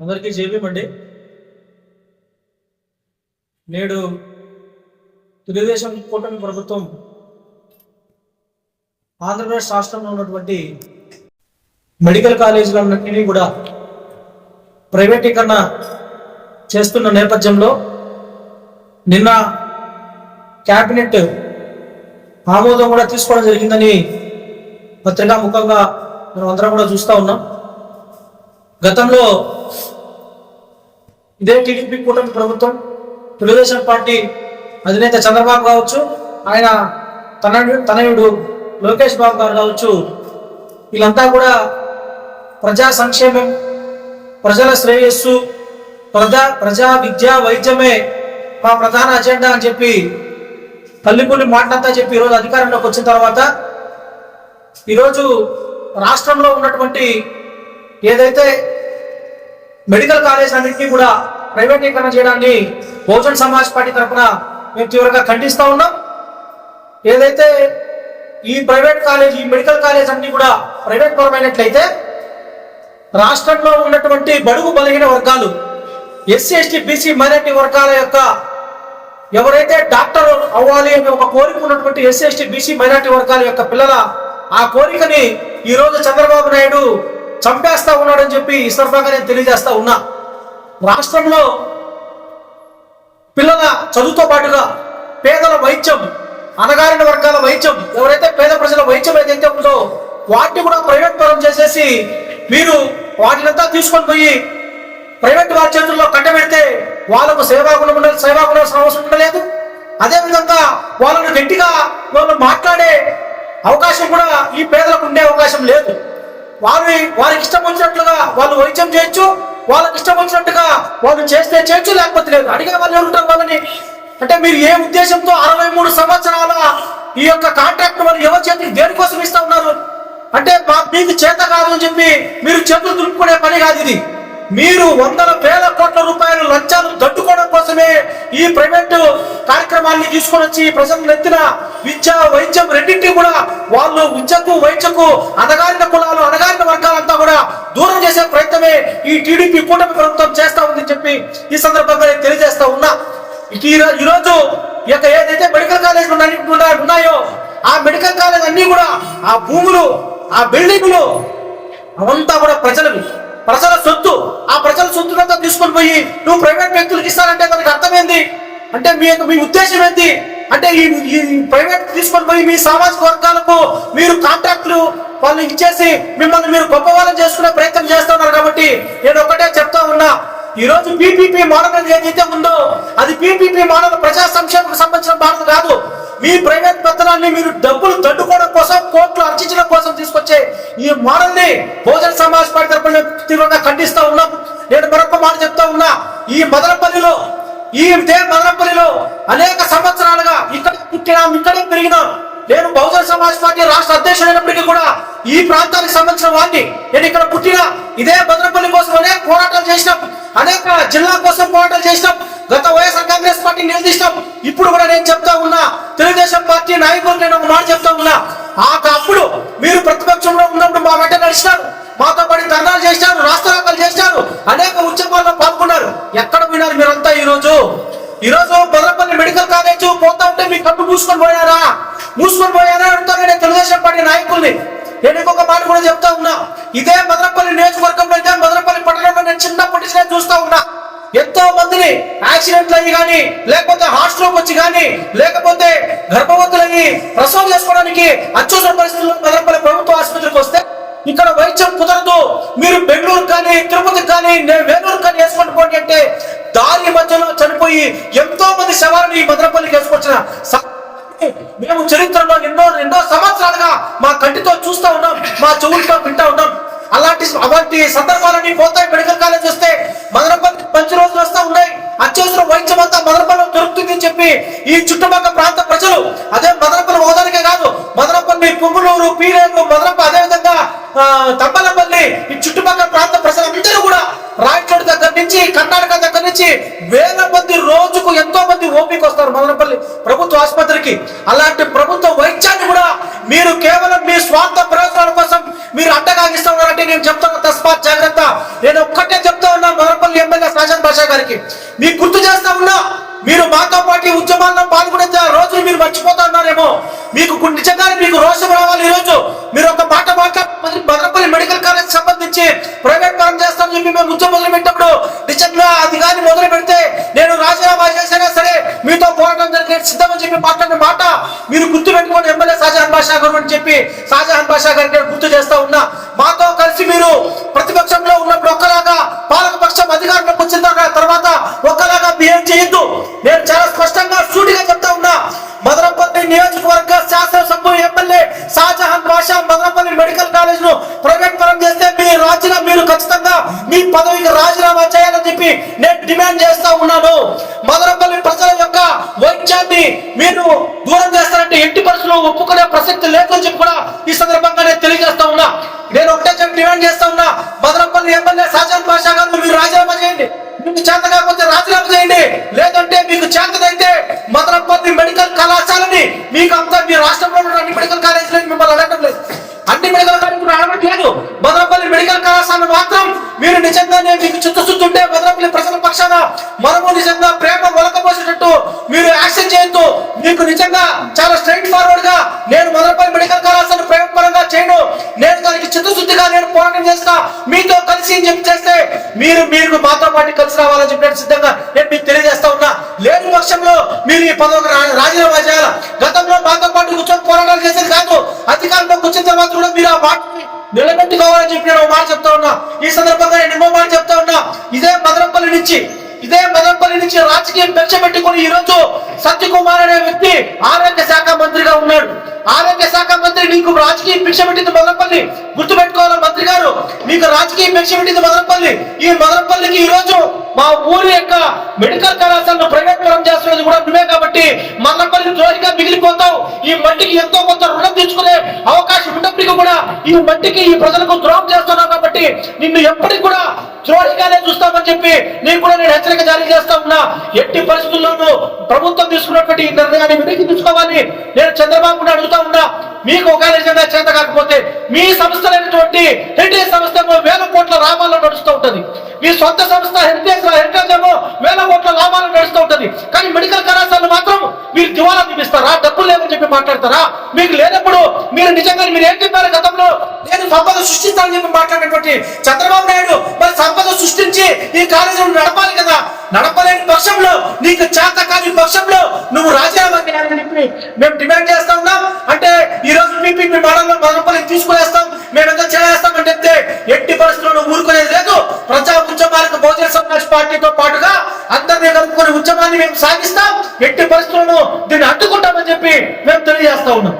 అందరికీ జేబీమండి నేడు తెలుగుదేశం కూటమి ప్రభుత్వం ఆంధ్రప్రదేశ్ రాష్ట్రంలో ఉన్నటువంటి మెడికల్ కాలేజీలన్నింటినీ కూడా ప్రైవేటీకరణ చేస్తున్న నేపథ్యంలో నిన్న క్యాబినెట్ ఆమోదం కూడా తీసుకోవడం జరిగిందని పత్రికా ముఖంగా మనం అందరం కూడా చూస్తూ ఉన్నాం. గతంలో ఇదే టీడీపీ కూటమి ప్రభుత్వం తెలుగుదేశం పార్టీ అధినేత చంద్రబాబు కావచ్చు ఆయన తన తనయుడు లోకేష్ బాబు గారు కావచ్చు వీళ్ళంతా కూడా ప్రజా సంక్షేమం ప్రజల శ్రేయస్సు ప్రజా ప్రజా విద్యా వైద్యమే మా ప్రధాన అజెండా అని చెప్పి తల్లిపుల్లి మాటలంతా చెప్పి ఈరోజు అధికారంలోకి వచ్చిన తర్వాత ఈరోజు రాష్ట్రంలో ఉన్నటువంటి ఏదైతే మెడికల్ కాలేజ్ అన్నింటినీ కూడా ప్రైవేటీకరణ చేయడాన్ని బహుజన్ సమాజ్ పార్టీ తరఫున మేము తీవ్రంగా ఖండిస్తూ ఉన్నాం. ఏదైతే ఈ ప్రైవేట్ కాలేజ్ ఈ మెడికల్ కాలేజ్ అన్ని కూడా ప్రైవేట్ పరమైనట్లయితే రాష్ట్రంలో ఉన్నటువంటి బడుగు బలహీన వర్గాలు ఎస్సీ ఎస్టీ బీసీ మైనార్టీ వర్గాల యొక్క ఎవరైతే డాక్టర్ అవ్వాలి అనే ఒక కోరిక ఉన్నటువంటి ఎస్సీ ఎస్టీ బీసీ మైనార్టీ వర్గాల యొక్క పిల్లల ఆ కోరికని ఈ రోజు చంద్రబాబు నాయుడు చంపేస్తా ఉన్నాడని చెప్పి ఈ సందర్భంగా నేను తెలియజేస్తా ఉన్నా. రాష్ట్రంలో పిల్లల చదువుతో పాటుగా పేదల వైద్యం అనగారిన వర్గాల వైద్యం ఎవరైతే పేద ప్రజల వైద్యం ఏదైతే ఉందో వాటిని కూడా ప్రైవేట్ పరం చేసేసి మీరు వాటినంతా తీసుకొని పోయి ప్రైవేట్ వారి చేతుల్లో కట్టబెడితే వాళ్ళకు సేవాగుణం ఉండాలి సేవాగుణాల్సిన అవసరం ఉండలేదు. అదేవిధంగా వాళ్ళని గట్టిగా వాళ్ళు మాట్లాడే అవకాశం కూడా ఈ పేదలకు ఉండే అవకాశం లేదు. వారి వారికి ఇష్టం వచ్చినట్లుగా వాళ్ళు వైద్యం చేయొచ్చు వాళ్ళకి ఇష్టం వచ్చినట్టుగా వాళ్ళు చేస్తే చేయొచ్చు లేకపోతే లేదు. అడిగే వాళ్ళు ఉంటారు వాళ్ళని? అంటే మీరు ఏ ఉద్దేశంతో అరవై మూడు సంవత్సరాల ఈ యొక్క కాంట్రాక్ట్ వాళ్ళు ఎవరి చేతికి దేనికోసం ఇస్తా ఉన్నారు? అంటే మా మీకు చేత కాదు అని చెప్పి మీరు చేతులు దులుపుకునే పని కాదు ఇది. మీరు వందల వేల కోట్ల రూపాయలు కార్యక్రమాన్ని తీసుకొని వచ్చి ప్రజలు నెత్తిన విద్య వైద్యం రెండింటి కూడా వాళ్ళు విద్యకు వైద్యకు అనగారిన కులాలు అనగారిన వర్గాలంతా కూడా దూరం చేసే ప్రయత్నమే ఈ టీడీపీ కూటమి ప్రభుత్వం చేస్తా ఉందని చెప్పి ఈ సందర్భంగా నేను తెలియజేస్తా ఉన్నా. ఈ ఈరోజు ఈ యొక్క ఏదైతే మెడికల్ కాలేజీలు ఉన్నాయో ఆ మెడికల్ కాలేజ్ అన్ని కూడా ఆ భూములు ఆ బిల్డింగులు అవంతా కూడా ప్రజలవి. ప్రజల సొత్తు ఆ ప్రజల సొత్తులంతా తీసుకొని పోయి నువ్వు ప్రైవేట్ వ్యక్తులకు అంటే మీ యొక్క మీ ఉద్దేశం ఏంటి? అంటే ఈ ఈ ప్రైవేట్ తీసుకొని పోయి మీ సామాజిక వర్గాలకు మీరు కాంట్రాక్టులు వాళ్ళు ఇచ్చేసి మిమ్మల్ని మీరు గొప్పవాళ్ళని చేసుకునే ప్రయత్నం చేస్తున్నారు కాబట్టి నేను ఒకటే చెప్తా ఉన్నా. ఈ రోజు పీపీపీ మోడల్ అనేది ఏదైతే ఉందో అది పీపీపీ మోడల్ ప్రజా సంక్షేమకు సంబంధించిన మోడల్ కాదు. మీ ప్రైవేట్ పెత్తనాన్ని మీరు డబ్బులు దండుకోవడం కోసం కోర్టులు అర్చించడం కోసం తీసుకొచ్చే ఈ మోడల్ని బహుజన సమాజ్ పార్టీ తరపున తీవ్రంగా ఖండిస్తా ఉన్నాం. నేను మరొక మాట చెప్తా ఉన్నా. ఈ మదనపల్లిలో ఈ ఇదే మదనపల్లిలో అనేక సంవత్సరాలుగా ఇక్కడ పుట్టినాం ఇక్కడే పెరిగినాం నేను బహుజన సమాజ్ పార్టీ రాష్ట్ర అధ్యక్షుడైనప్పటికీ కూడా ఈ ప్రాంతానికి సంబంధించిన వాడిని నేను ఇక్కడ పుట్టిన ఇదే భద్రపల్లి కోసం అనేక పోరాటాలు చేసినాం. అనేక జిల్లా కోసం పోరాటాలు చేసినాం. గత వైఎస్ఆర్ కాంగ్రెస్ పార్టీ నిలదీసినాం. ఇప్పుడు కూడా నేను చెప్తా ఉన్నా తెలుగుదేశం పార్టీ నాయకులు నేను ఒక మాట చెప్తా ఉన్నా ఆ అప్పుడు మీరు ప్రతిపక్షంలో ఉన్నప్పుడు మా వెంట నడిచినారు. మాతో పాటు ధర్నాలు చేసినారు రాష్ట్రాలు చేశారు అనేక ఉద్యమాల్లో పాల్గొన్నారు. ఎక్కడ పోయినారు మీరంతా ఈ రోజు ఈ రోజు బొదరపల్లి మెడికల్ కాలేజ్ పోతా ఉంటే మీ కట్టు మూసుకొని పోయారా? మూసుకొని పోయారా అంటారు నేను తెలుగుదేశం పార్టీ నాయకుల్ని. నేను ఇంకొక మాట కూడా చెప్తా ఉన్నా. ఇదే మదనపల్లి నియోజకవర్గంలో ఇదే మదనపల్లి పట్టణంలో నేను చిన్నప్పటి నుంచి నేను చూస్తా ఉన్నా. ఎంతో మందిని యాక్సిడెంట్లు అయ్యి కానీ లేకపోతే హార్ట్ స్ట్రోక్ వచ్చి కానీ లేకపోతే గర్భవతులయ్యి ప్రసవం చేసుకోవడానికి అత్యవసర పరిస్థితుల్లో మదనపల్లి ప్రభుత్వ ఆసుపత్రికి వస్తే ఇక్కడ వైద్యం కుదరదు. మీరు బెంగళూరు కానీ తిరుపతి కానీ నేను వేలూరు కానీ వేసుకొని పోండి అంటే దారి మధ్యలో చనిపోయి ఎంతో మంది శవాలను ఈ భద్రపల్లికి వేసుకొచ్చిన స- మేము చరిత్రలో ఎన్నో ఎన్నో సంవత్సరాలుగా మా కంటితో చూస్తా ఉన్నాం మా చెవులతో వింటా ఉన్నాం. అలాంటి అలాంటి సందర్భాలని పోతాయి. మెడికల్ కాలేజ్ వస్తే మదనపల్లి మంచి రోజులు వస్తా ఉన్నాయి. అత్యవసర వైద్యం అంతా మదనపల్లి దొరుకుతుంది. చెప్పి ఈ చుట్టుపక్కల ప్రాంత ప్రజలు అదే మదనపల్లి హోదానికే కాదు మదనపల్లి పుంగులూరు పీరేరు మదనప అదేవిధంగా విధంగా ఈ చుట్టుపక్కల ప్రాంత ప్రజలందరూ కూడా రాయచోడ్ దగ్గర నుంచి కర్ణాటక దగ్గర నుంచి వేల మంది రోజుకు ఎంతో మంది ఓపిక వస్తారు మదనపల్లి ప్రభుత్వ ఆసుపత్రికి. అలాంటి ప్రభుత్వ వైద్యాన్ని కూడా మీరు కేవలం మీ స్వార్థ ప్రయోజనాల కోసం మీరు అడ్డగా ఇస్తున్నారంటే నేను చెప్తాను తస్మాత్ జాగ్రత్త. నేను ఒక్కటే చెప్తా ఉన్నా భాషా గారికి. మీకు గుర్తు చేస్తా ఉన్నా మీరు మాతో పాటు ఉద్యమాల్లో పాల్గొనే రోజులు మీరు మర్చిపోతా ఉన్నారేమో. మీకు నిజంగా మీకు రోషం రావాలి ఈ రోజు మీరు ఒక మాట మాట్లాడి భద్రపల్లి మెడికల్ కాలేజ్ సంబంధించి ప్రైవేట్ పరం చేస్తామని చెప్పి మేము ఉద్యమం మొదలు పెట్టినప్పుడు నిజంగా అది కానీ మొదలు పెడితే నేను రాజీనామా చేసినా సరే మీతో పోరాటం సిద్ధమని చెప్పి మాట్లాడిన మాట మీరు గుర్తు పెట్టుకోండి ఎమ్మెల్యే షాజహాన్ బాషా గారు అని చెప్పి షాజహాన్ బాషా గారికి నేను గుర్తు చేస్తా ఉన్నా. మాతో కలిసి మీరు ప్రతిపక్షంలో ఉన్నప్పుడు ఒక్కలాగా పాలకపక్షం అధికారంలోకి వచ్చిన తర్వాత- తర్వాత ఒక్కలాగా బిహేవ్ చేయొద్దు. నేను చాలా స్పష్టంగా సూటిగా చెప్తా ఉన్నా. మదనపల్లి నియోజకవర్గ శాసనసభ్యులు ఎమ్మెల్యే షాజహాన్ బాషా మదనపల్లి మెడికల్ కాలేజ్ను ప్రైవేట్ పరం చేస్తే మీ రాజీనామా మీరు ఖచ్చితంగా మీ పదవికి రాజీనామా చేయాలని చెప్పి నేను డిమాండ్ చేస్తా ఉన్నాను. మదనపల్లి వైద్యాన్ని మీరు దూరం చేస్తారంటే ఎట్టి పరిస్థితుల్లో ఒప్పుకునే ప్రసక్తి లేదని చెప్పి కూడా ఈ సందర్భంగా నేను తెలియజేస్తా ఉన్నా. నేను ఒకటే చెప్పి డిమాండ్ చేస్తా ఉన్నా. మదనపల్లి ఎమ్మెల్యే షాజహాన్ బాషా గారు మీరు రాజీనామా చేయండి. మీకు చేత కాకపోతే రాజీనామా చేయండి. లేదంటే మీకు చేతదైతే మదనపల్లి మెడికల్ కళాశాలని మీకు అంతా మీ రాష్ట్రంలో ఉన్న అన్ని మెడికల్ కాలేజీలకు మిమ్మల్ని అడగడం లేదు. అన్ని మెడికల్ కాలేజీలు అడగట్లేదు మదనపల్లి మెడికల్ కళాశాల మాత్రం మీరు నిజంగానే మీకు చిత్తశుద్ధి ఉంటే మదనపల్లి ప్రజల పక్షాన మనము నిజంగా ప్రేమ ఒలకపోసేటట్టు మీరు యాక్షన్ చేయొద్దు. మీకు నిజంగా చాలా స్ట్రైట్ ఫార్వర్డ్గా నేను మొదలపై మెడికల్ కళాశాల ప్రేమ పరంగా చేయను. నేను దానికి చిత్తశుద్ధిగా నేను పోరాటం చేస్తా. మీతో కలిసి అని చెప్పి చేస్తే మీరు మీరు మాతో పాటు కలిసి రావాలని చెప్పినట్టు సిద్ధంగా నేను మీకు తెలియజేస్తా ఉన్నా. లేని పక్షంలో మీరు ఈ పదవికి రాజీనామా చేయాలి? గతంలో మాతో పాటు కూర్చొని పోరాటాలు చేసేది కాదు. అధికారంలోకి వచ్చిన తర్వాత కూడా మీరు ఆ మాట నిలబెట్టుకోవాలని చెప్పి నేను మాట చెప్తా ఉన్నా. ఈ సందర్భంగా నేను ఇంకో మాట చెప్తా ఉన్నా. ఇదే మదనపల్లి నుంచి ఇదే మదనపల్లి నుంచి రాజకీయం పెంచబెట్టుకుని ఈ రోజు సత్యకుమార్ అనే వ్యక్తి ఆరోగ్య శాఖ మంత్రిగా ఉన్నాడు. ఆరోగ్య శాఖ మంత్రి నీకు రాజకీయం భిక్ష పెట్టింది మదనపల్లి. గుర్తుపెట్టుకోవాలి మంత్రి గారు? మీకు రాజకీయం భిక్ష పెట్టింది మదనపల్లి. ఈ మదనపల్లికి ఈ రోజు మా ఊరి యొక్క మెడికల్ కళాశాలను ప్రైవేట్ పరం చేస్తున్నది కూడా నువ్వే కాబట్టి మదనపల్లి ద్రోహిగా మిగిలిపోతావు. ఈ మట్టికి ఎంతో కొంత రుణం తెచ్చుకునే అవకాశం ఉన్నప్పటికీ కూడా ఈ మట్టికి ఈ ప్రజలకు ద్రోహం చేస్తున్నావు కాబట్టి నిన్ను ఎప్పటికి కూడా ద్రోహిగానే చూస్తామని చెప్పి నేను కూడా నేను హెచ్చరిక జారీ చేస్తా ఉన్నా. ఎట్టి పరిస్థితుల్లోనూ ప్రభుత్వం తీసుకున్నటువంటి ఈ నిర్ణయాన్ని వెనక్కి తీసుకోవాలి నేను చంద్రబాబు అడుగుతా ఉన్నా. మీకు ఒక నిజంగా చేత కాకపోతే మీ సంస్థలైనటువంటి హెరిటేజ్ సంస్థ వేల కోట్ల లాభాల్లో నడుస్తూ ఉంటుంది. మీ సొంత సంస్థ హెరిటేజ్ హెరిటేజ్ ఏమో వేల కోట్ల లాభాలు నడుస్తూ ఉంటుంది. కానీ మెడికల్ కళాశాలలు మాత్రం మీరు దివాలా చూపిస్తారా? డబ్బులు లేవని చెప్పి మాట్లాడతారా? మీకు లేనప్పుడు మీరు నిజంగా మీరు ఏం చెప్పారు గతంలో? నేను సంపద సృష్టిస్తానని చెప్పి మాట్లాడినటువంటి చంద్రబాబు నాయుడు మరి సంపద సృష్టించి ఈ కాలేజీని నడపాలి కదా. నడపలేని పక్షంలో నీకు చేత కాని పక్షంలో నువ్వు రాజీనామా చేయాలని చెప్పి మేము డిమాండ్ చేస్తా ఉన్నాం. బహుజన పార్టీతో పాటుగా అందరినీ కలుపుకొని ఉద్యమాన్ని మేము సాగిస్తాం. ఎట్టి పరిస్థితులను దీన్ని అడ్డుకుంటామని చెప్పి మేము తెలియజేస్తా ఉన్నాం.